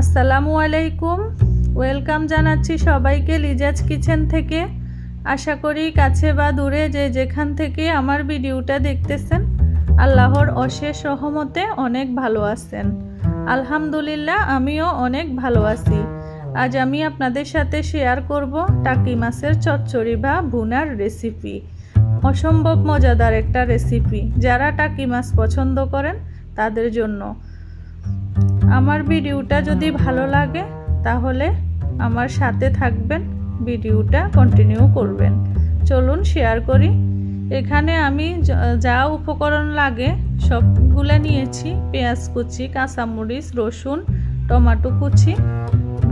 আসসালামু আলাইকুম। ওয়েলকাম জানাচ্ছি সবাইকে লিজাজ কিচেন থেকে। আশা করি কাছে বা দূরে যে যেখান থেকে আমার ভিডিওটা দেখতেছেন, আল্লাহর অশেষ রহমতে অনেক ভালো আছেন। আলহামদুলিল্লাহ, আমিও অনেক ভালো আছি। আজ আমি আপনাদের সাথে শেয়ার করব টাকি মাছের চচ্চড়ি বা ভুনার রেসিপি অসম্ভব মজাদার একটা রেসিপি যারা টাকি মাছ পছন্দ করেন, তাদের জন্য। আমার ভিডিওটা যদি ভালো লাগে, তাহলে আমার সাথে থাকবেন, ভিডিওটা কন্টিনিউ করবেন। চলুন শেয়ার করি। এখানে আমি যা উপকরণ লাগে, সবগুলো নিয়েছি। পেঁয়াজ কুচি, কাঁচামরিচ, রসুন, টমাটো কুচি।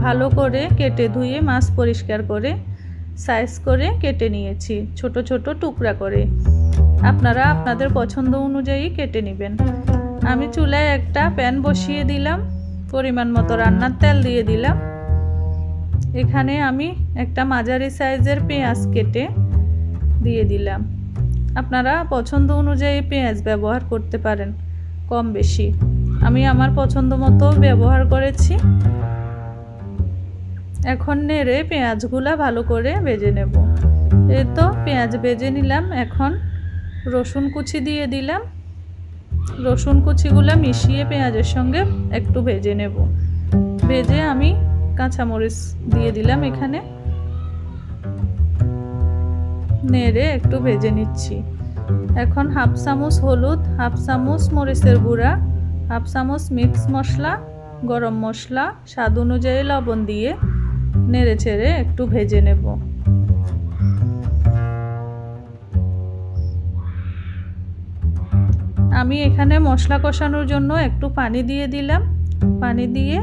ভালো করে কেটে ধুয়ে মাছ পরিষ্কার করে সাইজ করে কেটে নিয়েছি। ছোট ছোট টুকরা করে। আপনারা আপনাদের পছন্দ অনুযায়ী কেটে নেবেন। আমি চুলায় একটা প্যান বসিয়ে দিলাম, পরিমাণ মতো রান্নার তেল দিয়ে দিলাম। এখানে আমি একটা মাঝারি সাইজের পেঁয়াজ কেটে দিয়ে দিলাম। আপনারা পছন্দ অনুযায়ী পেঁয়াজ ব্যবহার করতে পারেন, কম বেশি। আমি আমার পছন্দ মতো ব্যবহার করেছি। এখন নেড়ে পেঁয়াজগুলা ভালো করে ভেজে নেব। এই তো পেঁয়াজ ভেজে নিলাম, এখন রসুন কুচি দিয়ে দিলাম। রসুন কুচিগুলো মিশিয়ে পেঁয়াজের সঙ্গে একটু ভেজে নেব। ভেজে আমি কাঁচামরিচ দিয়ে দিলাম এখানে। নেড়ে একটু ভেজে নিচ্ছি। এখন হাফ চামচ হলুদ, হাফ চামচ মরিচের গুঁড়া, হাফ চামচ মিক্স মশলা, গরম মশলা, স্বাদ অনুযায়ী লবণ দিয়ে নেড়ে ছেড়ে একটু ভেজে নেব। আমি এখানে মশলা কষানোর জন্য একটু পানি দিয়ে দিলাম। পানি দিয়ে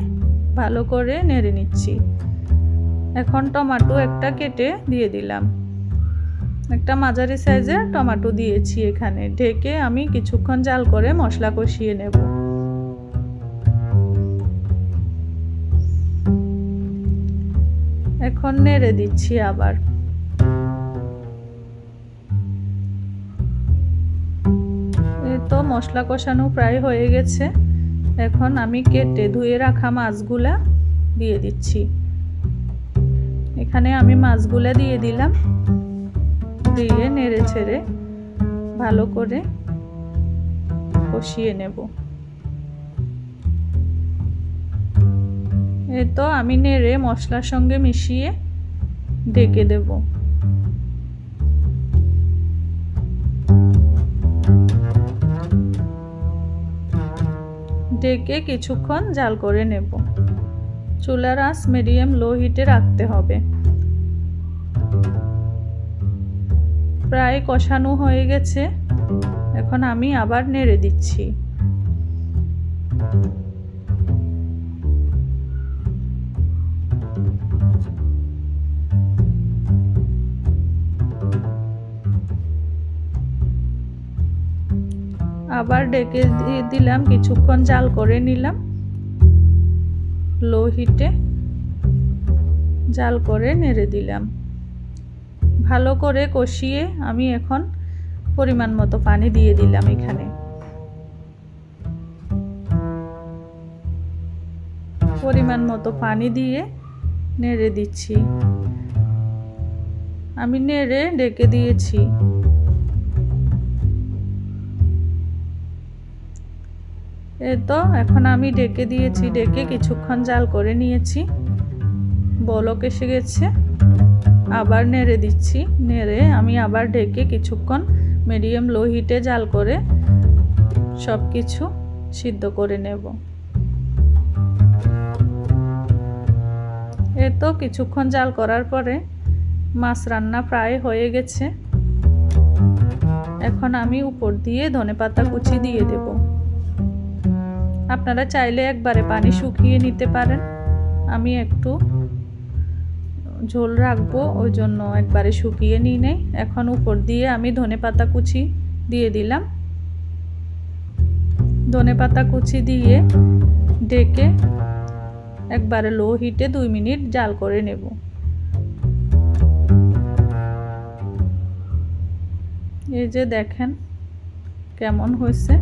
ভালো করে নেড়ে নিচ্ছি। এখন টমাটো একটা কেটে দিয়ে দিলাম। একটা মাঝারি সাইজের টমাটো দিয়েছি এখানে। ঢেকে আমি কিছুক্ষণ জাল করে মশলা কষিয়ে নেব। এখন নেড়ে দিচ্ছি আবার। মশলা কষানো প্রায় হয়ে গেছে। এখন আমি কেটে ধুয়ে রাখা মাছগুলা দিয়ে দিচ্ছি। এখানে আমি মাছগুলা দিয়ে দিলাম। দিয়ে নেড়ে ছেড়ে ভালো করে কষিয়ে নেব। এ তো আমি নেড়ে মশলার সঙ্গে মিশিয়ে ডেকে দেবো। ডেকে কিছুক্ষণ জাল করে নেব। চুলার আঁচ মিডিয়াম লো হিটে রাখতে হবে। প্রায় কষানো হয়ে গেছে। এখন আমি আবার নেড়ে দিচ্ছি। আবার ডেকে দিলাম, কিছুক্ষণ জাল করে নিলাম। লো হিটে জাল করে নেড়ে দিলাম। ভালো করে কষিয়ে আমি এখন পরিমাণ মতো পানি দিয়ে দিলাম এখানে। পরিমাণ মতো পানি দিয়ে নেড়ে দিচ্ছি। আমি নেড়ে ডেকে দিয়েছি। তো, এখন আমি ডেকে দিয়েছি, ডেকে কিছুক্ষণ জাল করে নিয়েছি। বলক এসে গেছে। আবার নেড়ে দিচ্ছি। নেড়ে আমি আবার ডেকে কিছুক্ষণ মিডিয়াম লো হিটে জাল করে সব কিছু সিদ্ধ করে নেব। এ তো, কিছুক্ষণ জাল করার পরে মাছ রান্না প্রায় হয়ে গেছে। এখন আমি উপর দিয়ে ধনে পাতা কুচি দিয়ে দেবো। আপনারা চাইলে একবারে পানি শুকিয়ে নিতে পারেন। আমি একটু ঝোল রাখব, ওই জন্য একবারে শুকিয়ে নিই নেই। এখন উপর দিয়ে আমি ধনে পাতা কুচি দিয়ে দিলাম। ধনে পাতা কুচি দিয়ে ডেকে একবারে লো হিটে দুই মিনিট জাল করে নেব। এই যে দেখেন কেমন হয়েছে।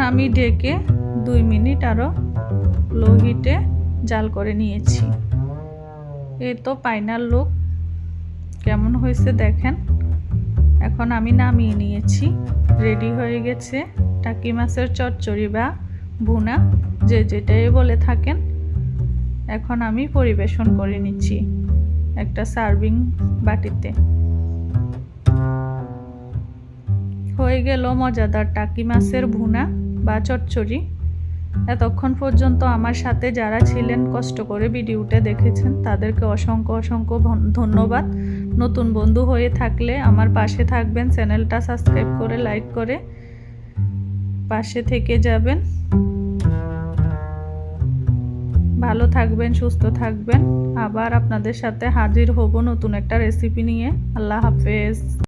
আমি ডেকে দুই মিনিট আরও লো হিটে জাল করে নিয়েছি। এ তো ফাইনাল লুক কেমন হয়েছে দেখেন? এখন আমি নামিয়ে নিয়েছি। রেডি হয়ে গেছে টাকি মাছের চচ্চড়ি বা ভুনা, যে যেটাই বলে থাকেন। এখন আমি পরিবেশন করে নিচ্ছি একটা সার্ভিং বাটিতে। হয়ে গেল মজাদার টাকি মাছের ভুনা। বা চচ্চড়ি। এতক্ষণ পর্যন্ত আমার সাথে যারা ছিলেন, কষ্ট করে ভিডিওটা দেখেছেন, তাদেরকে অসংখ্য অসংখ্য ধন্যবাদ। নতুন বন্ধু হয়ে থাকলে আমার পাশে থাকবেন, চ্যানেলটা সাবস্ক্রাইব করে, লাইক করে পাশে থেকে যাবেন। ভালো থাকবেন, সুস্থ থাকবেন। আবার আপনাদের সাথে হাজির হব নতুন একটা রেসিপি নিয়ে। আল্লাহ হাফেজ।